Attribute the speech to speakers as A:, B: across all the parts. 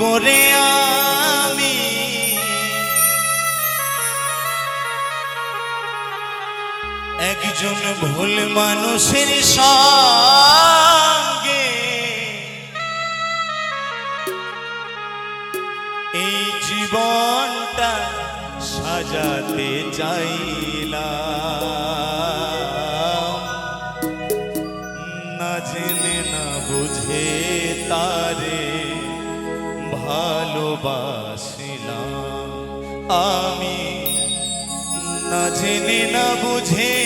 A: করে আমি। একজন ভুল মানুষের সঙ্গে এই জীবনটা সাজাতে চাইলাম। ভালোবাসিলাম। আমি না জেনে না বুঝে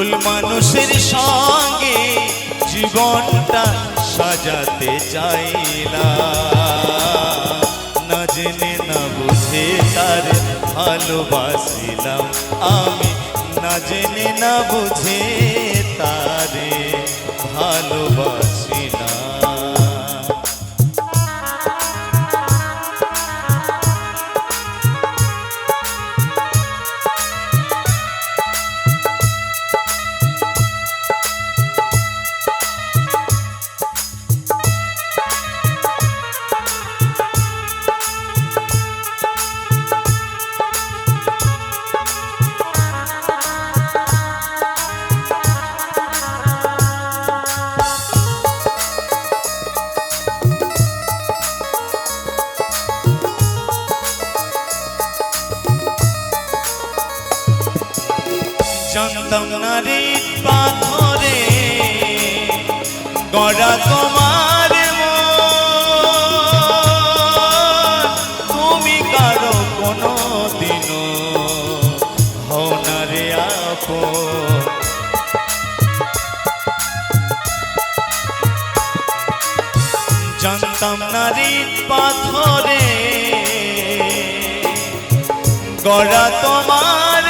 A: ভুল মানুষের সঙ্গে জীবনটা সাজাতে চাইলা না জেনে, না বুঝে তার ভালোবাসিলাম আমি। না জেনে, না বুঝে তারে ভালোবাসিলাম জানতাম না পাথরে গড়া তোমার। তুমি কারও কোনো দিনও হও না জানতাম না পাথরে গড়া তোমার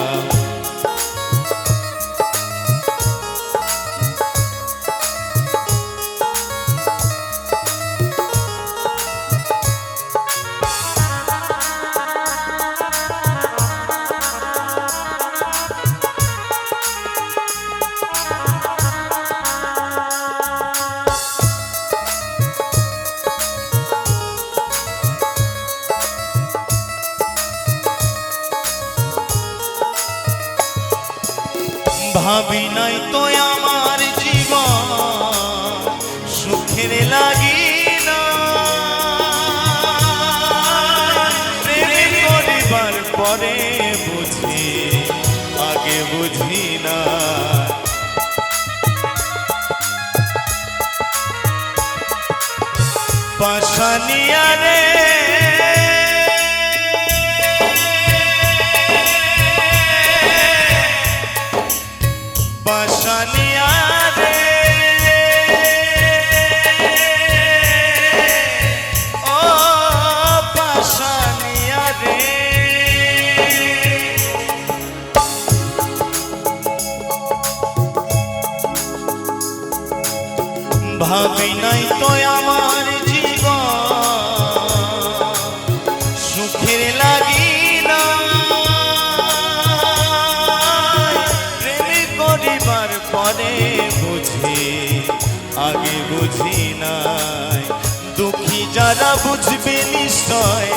A: ভাবি নাই তো আমার জীবন সুখের লাগি করিবার পরে আগে না। পাশানিয়া রে ভাবি নাই তো আমার জীবন। সুখের লাগি না প্রেম করিবার পরে বুঝি, আগে বুঝি নাই। দুঃখী যারা বুঝবে নিশ্চয়,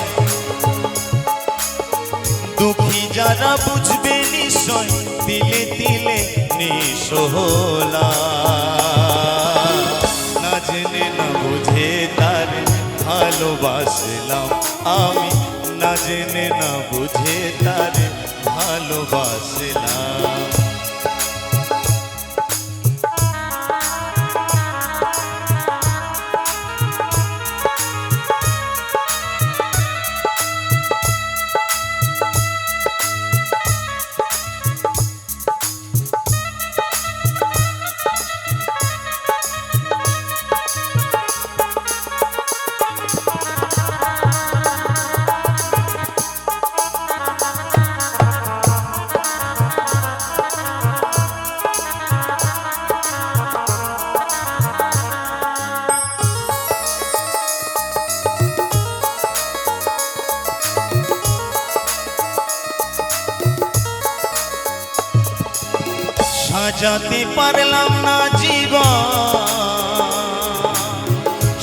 A: দুঃখী যারা বুঝবে নিশ্চয় দিলে দিলে নিশোলা ভালোবাসলাম সাজাতে পারলাম না জীবন।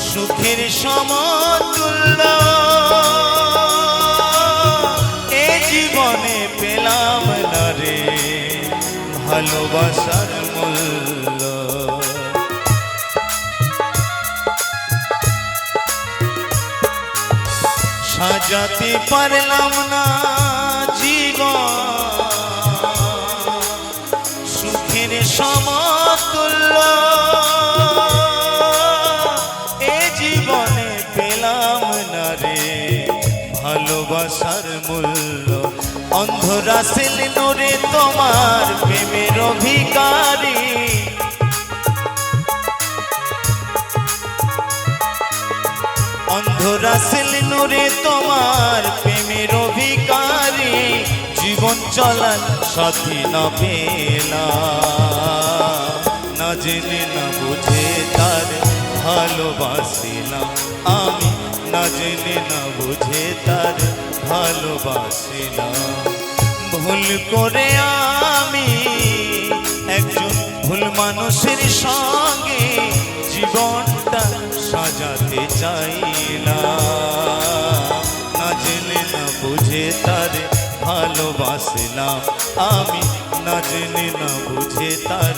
A: সুখের সমতুল্য। এ জীবনে পেলাম না রে ভালোবাসার মূল্য। সাজাতে পারলাম না জীবনে পেলাম না রে। ভালোবাসার মূল্য অন্ধরা নোরে তোমার প্রেমের অধিকারী। অন্ধরা নোরে তোমার প্রেমের অধিকারী। জীবন চলার সাথী না পেলা না জেনে না বুঝে তার ভালোবাসিলাম। আমি না জেনে না বুঝে তার ভালোবাসিলাম। ভুল করে আমি একজন ভুল মানুষের সঙ্গে জীবনটা সাজাতে চাইলাম। না জেনে না বুঝে তার ভালোবাসলাম। আমি না জেনে না বুঝে তার